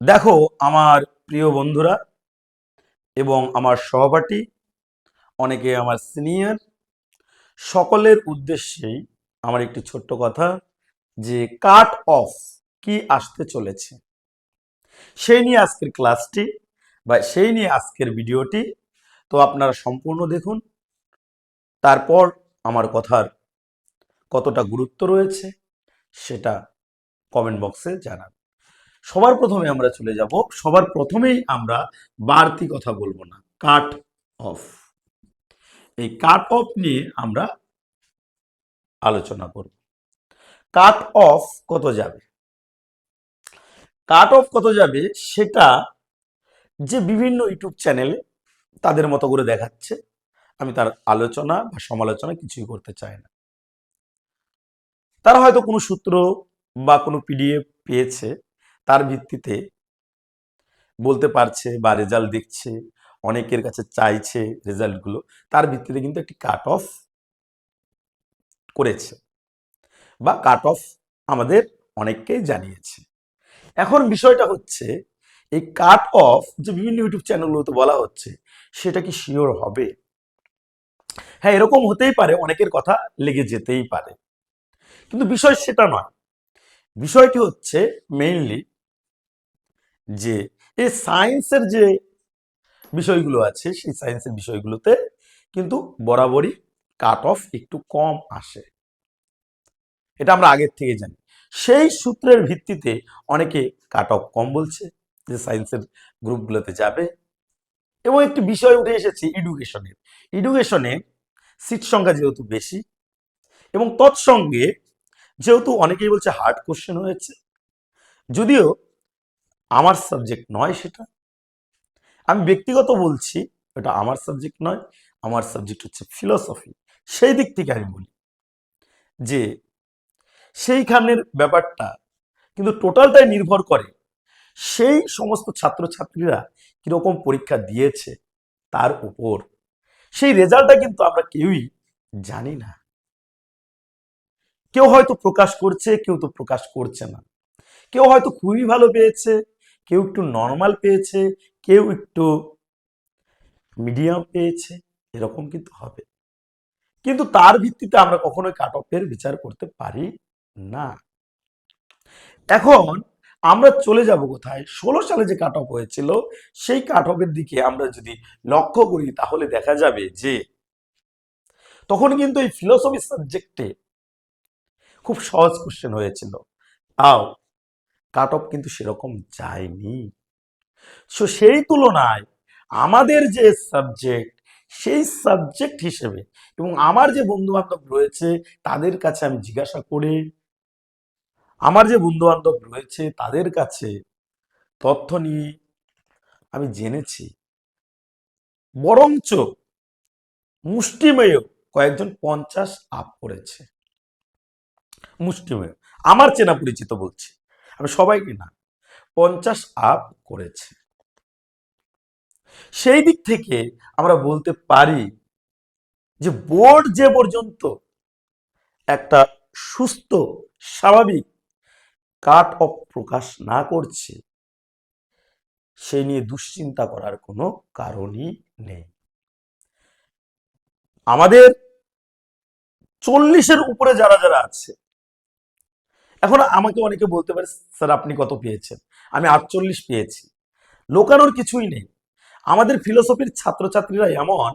দেখো, আমার প্রিয় বন্ধুরা এবং আমার সহপাঠী, অনেকে আমার সিনিয়র সকলের উদ্দেশ্যেই আমার একটি ছোট্ট কথা যে কাট অফ কি আসতে চলেছে। সেই নিয়ে আজকের ক্লাসটি বা সেই নিয়ে আজকের ভিডিওটি তো আপনারা সম্পূর্ণ দেখুন। তারপর আমার কথার কতটা গুরুত্ব রয়েছে সেটা কমেন্ট বক্সে জানান। সবার প্রথমে আমরা চলে যাব। সবার প্রথমেই আমরা বাড়তি কথা বলব না। কাট অফ এই কাট অফ নিয়ে আমরা আলোচনা করব। কাট অফ কত যাবে? কাট অফ কত যাবে? সেটা যে বিভিন্ন ইউটিউব চ্যানেলে তাদের মতো করে দেখাচ্ছে। আমি তার আলোচনা বা সমালোচনা কিছুই করতে চাই না। তারা হয়তো কোনো সূত্র বা কোনো পিডিএফ পেয়েছে। তার ভিত্তিতে বলতে পারছে বা রেজাল্ট দেখছে, অনেকের কাছে চাইছে রেজাল্টগুলো তার ভিত্তিতে কিন্তু একটি কাট অফ করেছে বা কাট অফ আমাদের অনেককেই জানিয়েছে। এখন বিষয়টা হচ্ছে, এই কাট অফ যে বিভিন্ন ইউটিউব চ্যানেলগুলোতে বলা হচ্ছে, সেটা কি শিওর হবে? হ্যাঁ এরকম হতেই পারে, অনেকের কথা লেগে যেতেই পারে। কিন্তু বিষয় সেটা নয়। বিষয়টি হচ্ছে মেইনলি যে এই সায়েন্সের যে বিষয়গুলো আছে, সেই সায়েন্সের বিষয়গুলোতে কিন্তু বরাবরই কাট অফ একটু কম আসে। এটা আমরা আগের থেকে জানি। সেই সূত্রের ভিত্তিতে অনেকে কাট অফ কম বলছে যে সায়েন্সের গ্রুপগুলোতে যাবে। এবং একটি বিষয় উঠে এসেছে এডুকেশনের এডুকেশনে সিট সংখ্যা যেহেতু বেশি এবং তৎসঙ্গে যেহেতু অনেকেই বলছে হার্ড কোশ্চেন হয়েছে, যদিও আমার সাবজেক্ট নয় সেটা। আমি ব্যক্তিগত বলছি, এটা আমার সাবজেক্ট নয়, আমার সাবজেক্ট হচ্ছে ফিলসফি সেই দিক থেকে আমি বলি যে, সেইখানের ব্যাপারটা কিন্তু টোটালটাই নির্ভর করে সেই সমস্ত ছাত্রছাত্রীরা কীরকম পরীক্ষা দিয়েছে তার উপর। সেই রেজাল্টটা কিন্তু আমরা কেউই জানি না। কেউ হয়তো প্রকাশ করছে, কেউ তো প্রকাশ করছে না। কেউ হয়তো খুবই ভালো পেয়েছে কেউ একটু নর্মাল পেয়েছে, কেউ একটু মিডিয়াম পেয়েছে, এরকম কিন্তু হবে। কিন্তু তার ভিত্তিতে আমরা কখনোই কাট অফের বিচার করতে পারি না। এখন আমরা চলে যাব কোথায়? ষোলো সালে যে কাট অফ হয়েছিল, সেই কাট অফের দিকে আমরা যদি লক্ষ্য করি, তাহলে দেখা যাবে যে তখন কিন্তু এই ফিলোসফি সাবজেক্টে খুব সহজ কোশ্চেন হয়েছিল। তাও কাট অফ কিন্তু সেরকম যায়নি। সো সেই তুলনায় আমাদের যে সাবজেক্ট সেই সাবজেক্ট হিসেবে এবং আমার যে বন্ধু বান্ধব রয়েছে, তাদের কাছে আমি জিজ্ঞাসা করে, আমার যে বন্ধু বান্ধব রয়েছে, তাদের কাছে তথ্য নিয়ে আমি জেনেছি। বরঞ্চ মুষ্টিমেয় কয়েকজন পঞ্চাশ আপ করেছে। মুষ্টিমেয়, আমার চেনা পরিচিত বলছি। আমি সবাইকে না, পঞ্চাশ আপ করেছে। সেই দিক থেকে আমরা বলতে পারি যে বোর্ড যে পর্যন্ত একটা সুস্থ, স্বাভাবিক কাট অফ প্রকাশ না করছে সেই নিয়ে দুশ্চিন্তা করার কোনো কারণই নেই। আমাদের চল্লিশের উপরে যারা যারা আছে এখন আমাকে অনেকে বলতে পারে, স্যার, আপনি কত পেয়েছেন? আমি আটচল্লিশ পেয়েছি। লোকানোর কিছুই নেই। আমাদের ফিলোসফির ছাত্রছাত্রীরা এমন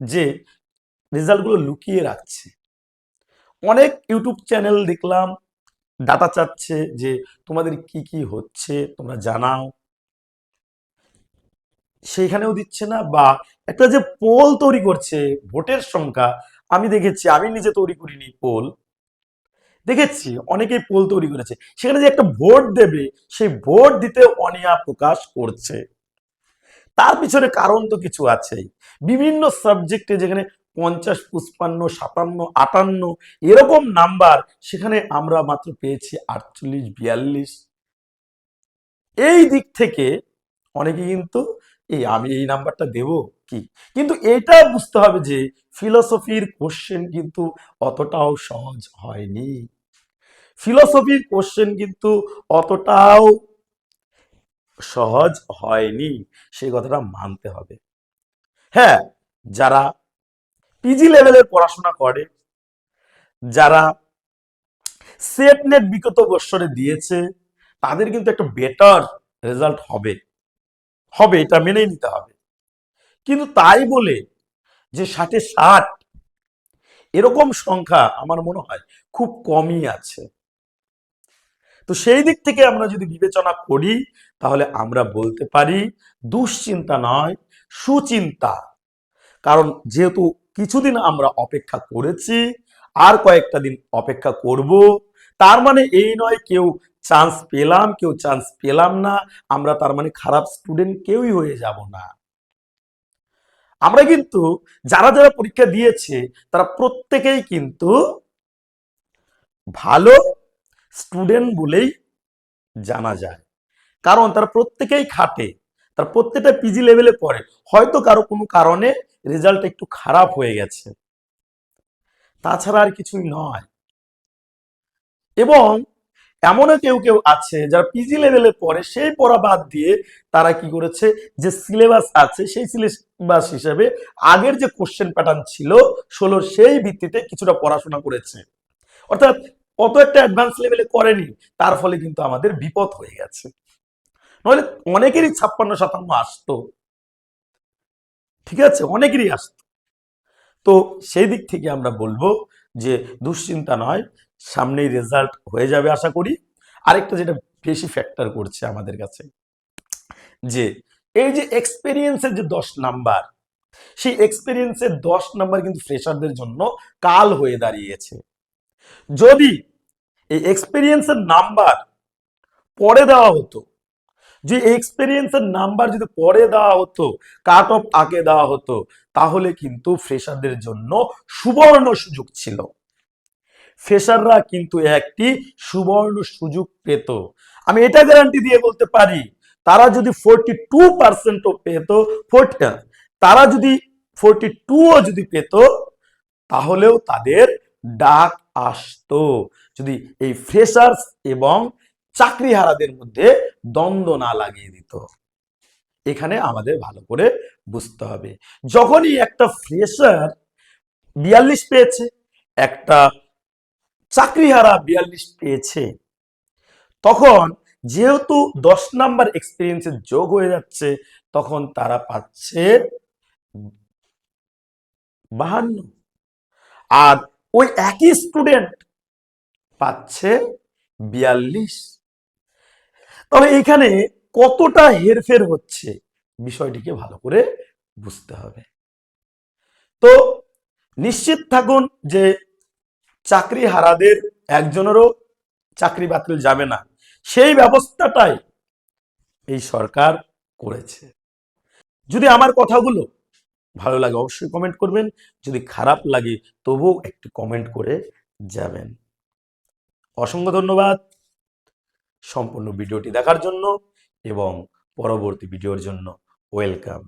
যে রেজাল্টগুলো লুকিয়ে রাখছে। অনেক ইউটিউব চ্যানেল দেখলাম ডাটা চাচ্ছে যে তোমাদের কি কি হচ্ছে, তোমরা জানাও। সেইখানেও দিচ্ছে না বা একটা যে পোল তৈরি করছে, ভোটের সংখ্যা, আমি দেখেছি, আমি নিজে তৈরি করিনি পোল দেখেছি, অনেকেই পোল তৈরি করেছে। সেখানে যে একটা ভোট দেবে, সেই ভোট দিতে অনিয়া প্রকাশ করছে। তার পিছনে কারণ তো কিছু আছেই। বিভিন্ন সাবজেক্টে যেখানে পঞ্চাশ, পুষ্পান্ন, সাতান্ন, আটান্ন, এরকম নাম্বার সেখানে আমরা মাত্র পেয়েছি আটচল্লিশ, বিয়াল্লিশ। এই দিক থেকে অনেকে কিন্তু এই আমি এই নাম্বারটা দেব কি? কিন্তু এটা বুঝতে হবে যে ফিলসফির কোশ্চেন কিন্তু অতটাও সহজ হয়নি। ফিলোসফির কোশ্চেন কিন্তু অতটাও সহজ হয়নি। সেই কথাটা মানতে হবে। হ্যাঁ যারা পিজি লেভেলের পড়াশোনা করে, যারা সেট নেট বিগত বৎসরে দিয়েছে, তাদের কিন্তু একটা বেটার রেজাল্ট হবে। হবে, এটা মেনেই নিতে হবে। কিন্তু তাই বলে যে ষাটে ষাট, এরকম সংখ্যা আমার মনে হয় খুব কমই আছে। তো সেই দিক থেকে আমরা যদি বিবেচনা করি, তাহলে আমরা বলতে পারি দুশ্চিন্তা নয়, সুচিন্তা। কারণ যেহেতু কিছুদিন আমরা অপেক্ষা করেছি, আর কয়েকটা দিন অপেক্ষা করব, তার মানে এই নয় কেউ চান্স পেলাম, কেউ চান্স পেলাম না, আমরা তার মানে খারাপ স্টুডেন্ট কেউই হয়ে যাব না। আমরা কিন্তু যারা যারা পরীক্ষা দিয়েছে, তারা প্রত্যেকেই কিন্তু ভালো স্টুডেন্ট বলেই জানা যায়। কারণ তারা প্রত্যেকেই খাটে, তার প্রত্যেকটা পিজি লেভেলে পড়ে। হয়তো কারও কোনো কারণে রেজাল্ট একটু খারাপ হয়ে গেছে। তাছাড়া আর কিছুই নয়। এবং এমনও কেউ কেউ আছে যারা পিজি লেভেলে পড়ে, সেই পড়া বাদ দিয়ে তারা কি করেছে? যে সিলেবাস আছে, সেই সিলেবাস হিসেবে আগের যে কোশ্চেন প্যাটার্ন ছিল, ষোলোর সেই ভিত্তিতে কিছুটা পড়াশোনা করেছে। অর্থাৎ অত একটা অ্যাডভান্স লেভেলে করেনি, তার ফলে কিন্তু আমাদের বিপদ হয়ে গেছে। নইলে অনেকেরই ছাপ্পান্ন শতাংশ আসতো। ঠিক আছে? অনেকেরই আসতো। তো সেই দিক থেকে আমরা বলব যে, দুশ্চিন্তা নয়, সামনেই রেজাল্ট হয়ে যাবে আশা করি। আরেকটা যেটা বেশি ফ্যাক্টর করছে আমাদের কাছে, যে এই যে এক্সপেরিয়েন্সের যে দশ নাম্বার সেই এক্সপেরিয়েন্সের দশ নাম্বার কিন্তু ফ্রেশারদের জন্য কাল হয়ে দাঁড়িয়েছে। যদি এই এক্সপেরিয়েন্সের নাম্বার পরে দেওয়া হতো, যে এক্সপেরিয়েন্সের নাম্বার যদি পরে দেওয়া হতো কাট অফ আগে দেওয়া হতো, তাহলে কিন্তু ফ্রেশারদের জন্য সুবর্ণ সুযোগ ছিল। ফ্রেশাররা কিন্তু একটি সুবর্ণ সুযোগ পেত। আমি এটা গ্যারান্টি দিয়ে বলতে পারি, তারা যদি ফোরটি টু পার্সেন্টও পেত তারা যদি ফোরটি টুও যদি পেত, তাহলেও তাদের ডাক আসতো। যদি এই ফ্রেশার্স এবং চাকরিহারাদের মধ্যে দ্বন্দ্ব না লাগিয়ে দিত। এখানে আমাদের ভালো করে বুঝতে হবে। যখনই একটা ফ্রেশার বিয়াল্লিশ পেয়েছে, একটা চাকরিহারা বিয়াল্লিশ পেয়েছে, তখন যেহেতু দশ নাম্বার এক্সপিরিয়েন্সের যোগ হয়ে যাচ্ছে, তখন তারা পাচ্ছে বাহান্ন। আর ওই একই স্টুডেন্ট পাচ্ছে বিয়াল্লিশ। তবে এখানে কতটা হেরফের হচ্ছে বিষয়টিকে ভালো করে বুঝতে হবে। তো নিশ্চিত থাকুন যে চাকরি হারাদের একজনেরও চাকরি বাতিল যাবে না। সেই ব্যবস্থাটাই এই সরকার করেছে। যদি আমার কথাগুলো ভালো লাগে অবশ্যই কমেন্ট করবেন। যদি খারাপ লাগে তবুও একটি কমেন্ট করে যাবেন। অসংখ্য ধন্যবাদ সম্পূর্ণ ভিডিওটি দেখার জন্য এবং পরবর্তী ভিডিওর জন্য। ওয়েলকাম